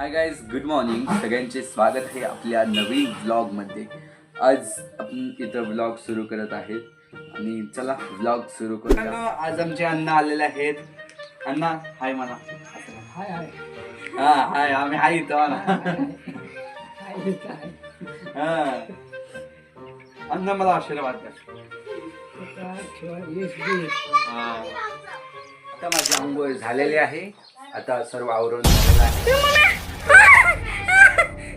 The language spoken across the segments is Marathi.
हाय गाईज गुड मॉर्निंग सगळ्यांचे स्वागत आहे आपल्या नवीन व्लॉगमध्ये आज आपण इथं व्लॉग सुरू करत आहेत. आणि चला व्लॉग सुरू करू आज आमचे अण्णा आलेले आहेत. अण्णा हाय मला. हाय हाय. हा हाय आम्ही हाय इथं हा. अण्णा मला आशीर्वाद द्या. माझी आंघोळ झालेली आहे. आता सर्व आवरून झालेलं आहे.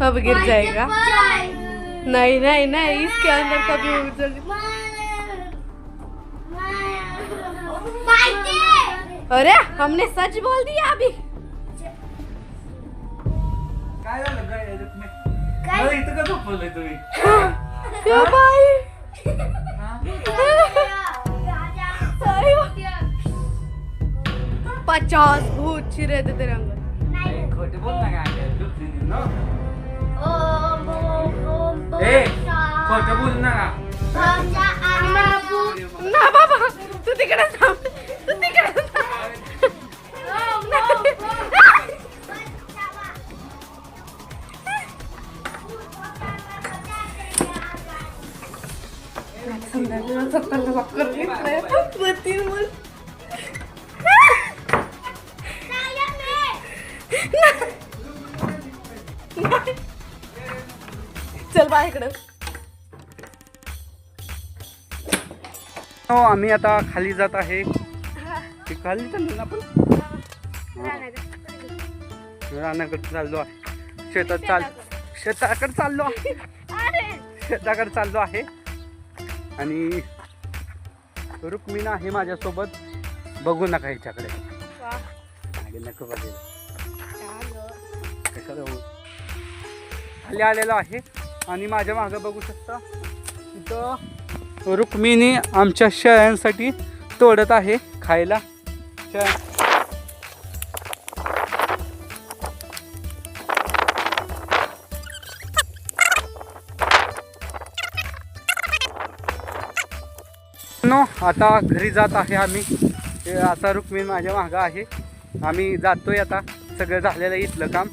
कब गिर जाएगा? नहीं नहीं नहीं इसके अंदर कभी अरे हमने सच बोल दिया अभी। काय भाई पचास भूत छिरे थे तेरे अंदर खोटे बोल ना काय झोपली ना. ए खोटं बोल ना ना बाबा तू तिकडे थांब तू तिकडे थांब. संध्याकाळी सकाळला वाकर घेतलाय. पती मग इकडं. हो आम्ही आता खाली जात आहे. ते खाली चाललो ना आपण? रानाकडे चाललो आहे. शेतात चाल शेताकडे. चाललो आहे. शेताकडे चाललो आहे. आणि रुक्मिणा आहे माझ्यासोबत. बघू नका ह्याच्याकडे नको बघेल कशाला? खाली आलेलो आहे. आणि माझ्या मागं बघू शकता इथं रुक्मिणी आमच्या शेळ्यांसाठी तोडत आहे खायला. नो आता घरी जात आहे आम्ही. आता रुक्मिण माझ्या मागं आहे. आम्ही जातोय आता. सगळं झालेलं इथलं काम.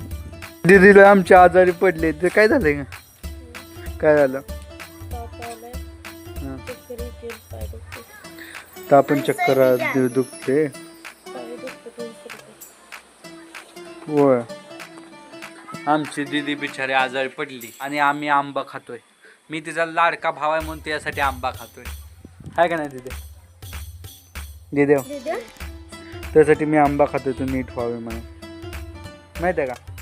दिदीला आमच्या आजारी पडले ते काय झालंय का काय झालं? हं. तर आपण चक्कर दु- दुखते. होय. आमची दिदी बिचारी आजारी पडली आणि आम्ही आंबा खातोय. मी तिचा लाडका भाव आहे म्हणून त्यासाठी आंबा खातोय. आहे का नाही दिदे? दिदे त्यासाठी मी आंबा खातोय तू नीट व्हावे म्हणून. माहिती आहे का?